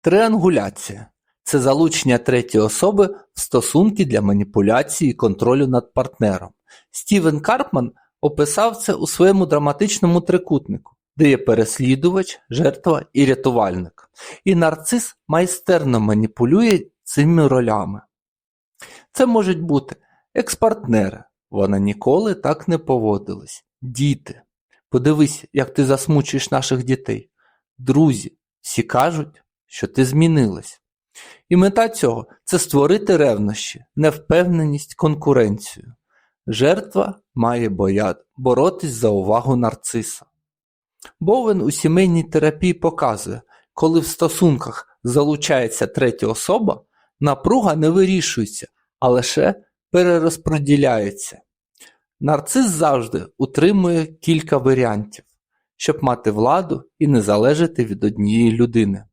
Триангуляція – це залучення третьої особи в стосунки для маніпуляції і контролю над партнером. Стівен Карпман описав це у своєму драматичному трикутнику, де є переслідувач, жертва і рятувальник. І нарцис майстерно маніпулює цими ролями. Це можуть бути екс-партнери, вона ніколи так не поводилась, діти, подивись, як ти засмучуєш наших дітей, друзі, всі кажуть, що ти змінилась. І мета цього – це створити ревнощі, невпевненість, конкуренцію. Жертва має боя... боротись за увагу нарциса. Боуен у сімейній терапії показує, коли в стосунках залучається третя особа, напруга не вирішується, а лише перерозподіляється. Нарцис завжди утримує кілька варіантів, щоб мати владу і не залежати від однієї людини.